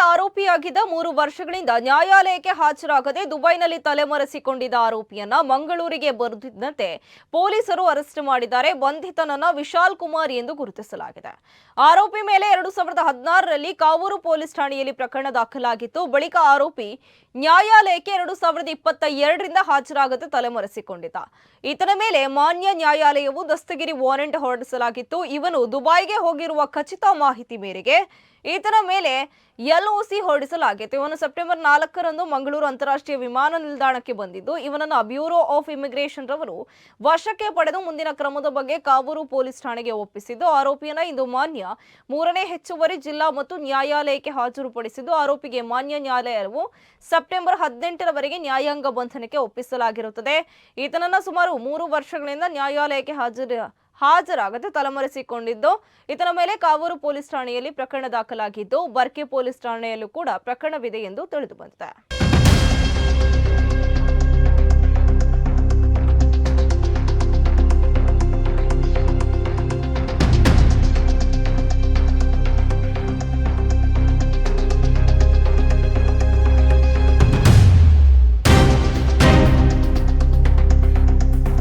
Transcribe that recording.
oro ಆರೋಪಿಯಾಗಿದ್ದ ಮೂರು ವರ್ಷಗಳಿಂದ ನ್ಯಾಯಾಲಯಕ್ಕೆ ಹಾಜರಾಗದೆ ದುಬೈನಲ್ಲಿ ತಲೆಮರೆಸಿಕೊಂಡಿದ್ದ ಆರೋಪಿಯನ್ನ ಮಂಗಳೂರಿಗೆ ಬರುತ್ತಿದ್ದಂತೆ ಪೊಲೀಸರು ಅರೆಸ್ಟ್ ಮಾಡಿದ್ದಾರೆ. ಬಂಧಿತನನ್ನ ವಿಶಾಲ್ ಕುಮಾರ್ ಎಂದು ಗುರುತಿಸಲಾಗಿದೆ. ಆರೋಪಿ ಮೇಲೆ ಎರಡು ಸಾವಿರದ ಹದಿನಾರರಲ್ಲಿ ಕಾವೂರು ಪೊಲೀಸ್ ಠಾಣೆಯಲ್ಲಿ ಪ್ರಕರಣ ದಾಖಲಾಗಿತ್ತು. ಬಳಿಕ ಆರೋಪಿ ನ್ಯಾಯಾಲಯಕ್ಕೆ ಎರಡು ಸಾವಿರದ ಇಪ್ಪತ್ತ ಎರಡರಿಂದ ಹಾಜರಾಗದೆ ತಲೆಮರೆಸಿಕೊಂಡಿದ್ದ. ಈತನ ಮೇಲೆ ಮಾನ್ಯ ನ್ಯಾಯಾಲಯವು ದಸ್ತಗಿರಿ ವಾರೆಂಟ್ ಹೊರಡಿಸಲಾಗಿತ್ತು. ಇವನು ದುಬೈಗೆ ಹೋಗಿರುವ ಖಚಿತ ಮಾಹಿತಿ ಮೇರೆಗೆ ಈತನ ಮೇಲೆ ಎಲ್ಒಸಿ ಹೊರಡಿಸಲಾಗಿತ್ತು ಇವನು ಸೆಪ್ಟೆಂಬರ್ ನಾಲ್ಕರಂದು ಮಂಗಳೂರು ಅಂತಾರಾಷ್ಟ್ರೀಯ ವಿಮಾನ ನಿಲ್ದಾಣಕ್ಕೆ ಬಂದಿದ್ದು, ಇವನನ್ನು ಬ್ಯೂರೋ ಆಫ್ ಇಮಿಗ್ರೇಷನ್ ರವರು ವಶಕ್ಕೆ ಪಡೆದು ಮುಂದಿನ ಕ್ರಮದ ಬಗ್ಗೆ ಕಾವೂರು ಪೊಲೀಸ್ ಠಾಣೆಗೆ ಒಪ್ಪಿಸಿದ್ದು, ಆರೋಪಿಯನ್ನ ಇಂದು ಮಾನ್ಯ ಮೂರನೇ ಹೆಚ್ಚುವರಿ ಜಿಲ್ಲಾ ಮತ್ತು ನ್ಯಾಯಾಲಯಕ್ಕೆ ಹಾಜರುಪಡಿಸಿದ್ದು. ಆರೋಪಿಗೆ ಮಾನ್ಯ ನ್ಯಾಯಾಲಯವು ಸೆಪ್ಟೆಂಬರ್ ಹದಿನೆಂಟರವರೆಗೆ ನ್ಯಾಯಾಂಗ ಬಂಧನಕ್ಕೆ ಒಪ್ಪಿಸಲಾಗಿರುತ್ತದೆ. ಈತನನ್ನ ಸುಮಾರು ಮೂರು ವರ್ಷಗಳಿಂದ ನ್ಯಾಯಾಲಯಕ್ಕೆ ಹಾಜರು ಹಾಜರಾಗದೆ ತಲೆಮರೆಸಿಕೊಂಡಿದ್ದು. ಇತನ ಮೇಲೆ ಕಾವೂರು ಪೊಲೀಸ್ ಠಾಣೆಯಲ್ಲಿ ಪ್ರಕರಣ ದಾಖಲಾಗಿದ್ದು, ಬರ್ಕೆ ಪೊಲೀಸ್ ಠಾಣೆಯಲ್ಲೂ ಕೂಡ ಪ್ರಕರಣವಿದೆ ಎಂದು ತಿಳಿದುಬಂದಿದೆ